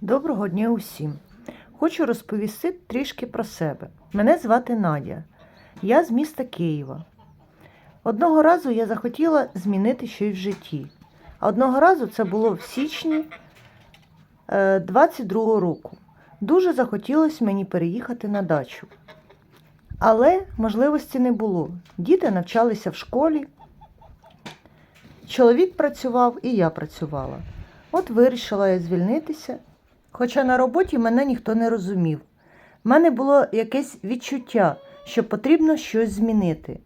Доброго дня усім! Хочу розповісти трішки про себе. Мене звати Надя. Я з міста Києва. Одного разу я захотіла змінити щось в житті. Одного разу це було в січні 22 року. Дуже захотілося мені переїхати на дачу. Але можливості не було. Діти навчалися в школі. Чоловік працював і я працювала. От вирішила я звільнитися Хоча на роботі мене ніхто не розумів. У мене було якесь відчуття, що потрібно щось змінити.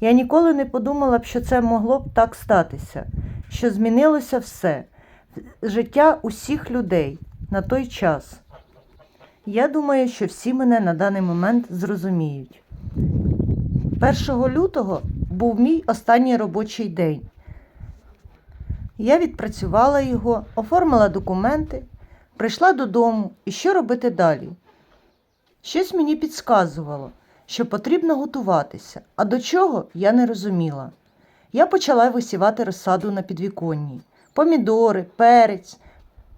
Я ніколи не подумала б, що це могло б так статися, що змінилося все, життя усіх людей на той час. Я думаю, що всі мене на даний момент зрозуміють. 1 лютого був мій останній робочий день. Я відпрацювала його, оформила документи. Прийшла додому і що робити далі? Щось мені підказувало, що потрібно готуватися, а до чого я не розуміла. Я почала висівати розсаду на підвіконні, помідори, перець,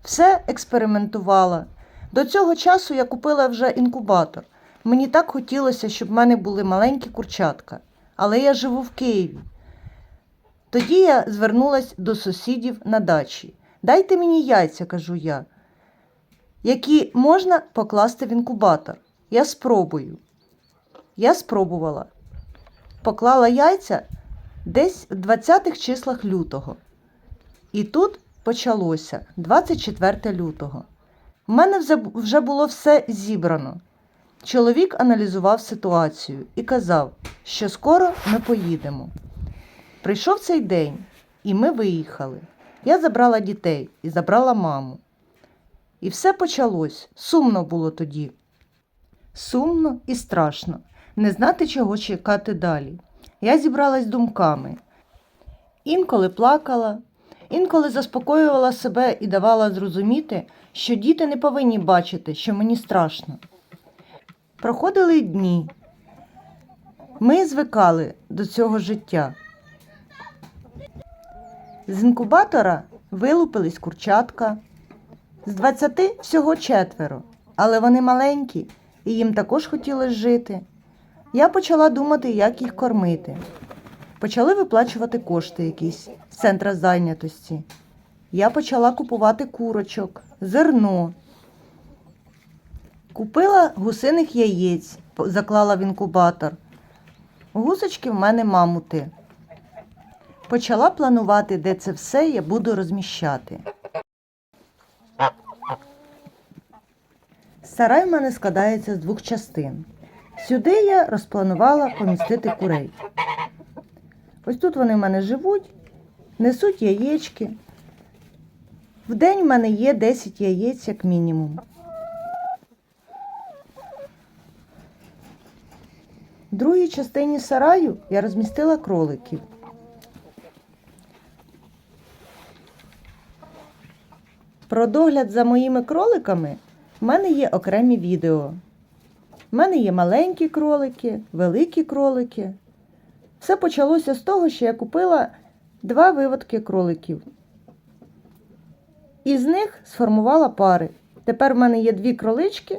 все експериментувала. До цього часу я купила вже інкубатор. Мені так хотілося, щоб в мене були маленькі курчатка, але я живу в Києві. Тоді я звернулася до сусідів на дачі. Дайте мені яйця, кажу я які можна покласти в інкубатор. Я спробую. Я спробувала. Поклала яйця десь в 20-х числах лютого. І тут почалося 24 лютого. У мене вже було все зібрано. Чоловік аналізував ситуацію і казав, що скоро ми поїдемо. Прийшов цей день, і ми виїхали. Я забрала дітей і забрала маму. І все почалось. Сумно було тоді. Сумно і страшно, не знати, чого чекати далі. Я зібралась думками. Інколи плакала, інколи заспокоювала себе і давала зрозуміти, що діти не повинні бачити, що мені страшно. Проходили дні. Ми звикали до цього життя. З інкубатора вилупились курчатка. З двадцяти всього четверо, але вони маленькі, і їм також хотілося жити. Я почала думати, як їх кормити. Почали виплачувати кошти якісь з центра зайнятості. Я почала купувати курочок, зерно. Купила гусиних яєць, заклала в інкубатор. Гусочки в мене мамути. Почала планувати, де це все я буду розміщати. Сарай в мене складається з двох частин. Сюди я розпланувала помістити курей. Ось тут вони в мене живуть, несуть яєчки. В день в мене є 10 яєць, як мінімум. В другій частині сараю я розмістила кроликів. Про догляд за моїми кроликами у мене є окремі відео. У мене є маленькі кролики, великі кролики. Все почалося з того, що я купила два виводки кроликів. Із них сформувала пари. Тепер в мене є дві кролички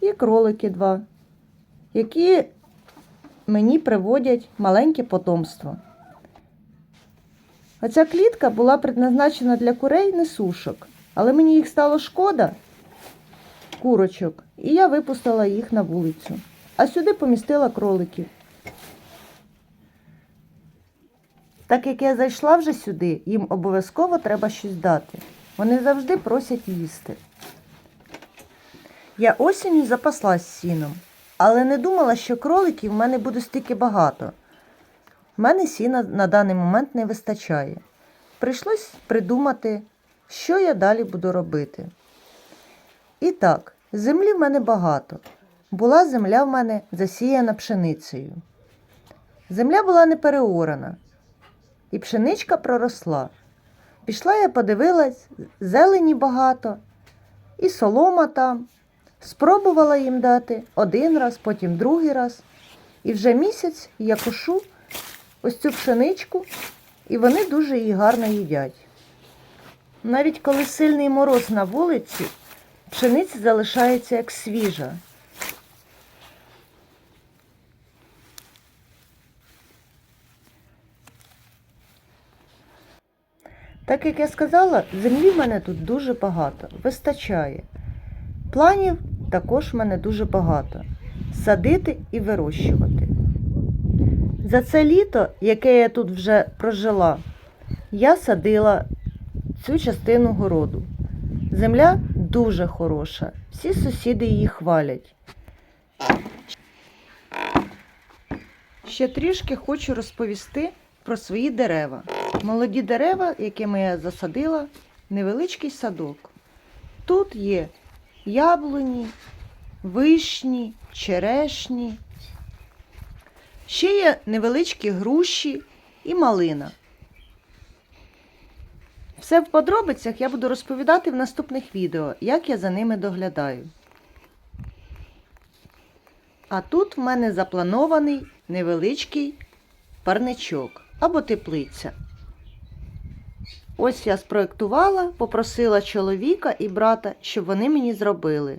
і кролики два, які мені приводять маленьке потомство. Оця клітка була предназначена для курей несушок. Але мені їх стало шкода, курочок, і я випустила їх на вулицю. А сюди помістила кроликів. Так як я зайшла вже сюди, їм обов'язково треба щось дати. Вони завжди просять їсти. Я осінню запаслась сіном, але не думала, що кроликів в мене буде стільки багато. В мене сіна на даний момент не вистачає. Прийшлось придумати що я далі буду робити? І так, землі в мене багато. Була земля в мене засіяна пшеницею. Земля була не переорана, і пшеничка проросла. Пішла я подивилась, зелені багато, і солома там. Спробувала їм дати один раз, потім другий раз. І вже місяць я кошу ось цю пшеничку, і вони дуже її гарно їдять. Навіть коли сильний мороз на вулиці, пшениця залишається як свіжа. Так як я сказала, землі в мене тут дуже багато, вистачає. Планів також в мене дуже багато. Садити і вирощувати. За це літо, яке я тут вже прожила, я садила цю частину городу. Земля дуже хороша, всі сусіди її хвалять. Ще трішки хочу розповісти про свої дерева. Молоді дерева, якими я засадила, невеличкий садок. Тут є яблуні, вишні, черешні. Ще є невеличкі груші і малина. Все в подробицях я буду розповідати в наступних відео, як я за ними доглядаю. А тут в мене запланований невеличкий парничок або теплиця. Ось я спроектувала, попросила чоловіка і брата, щоб вони мені зробили.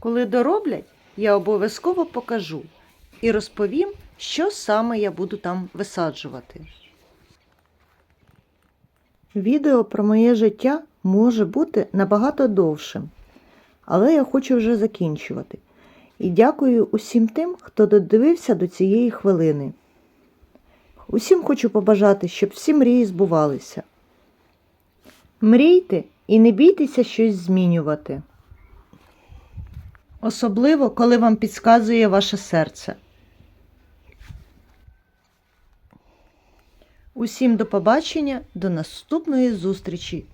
Коли дороблять, я обов'язково покажу і розповім, що саме я буду там висаджувати. Відео про моє життя може бути набагато довшим, але я хочу вже закінчувати. І дякую усім тим, хто додивився до цієї хвилини. Усім хочу побажати, щоб всі мрії збувалися. Мрійте і не бійтеся щось змінювати. Особливо, коли вам підказує ваше серце. Усім до побачення, до наступної зустрічі!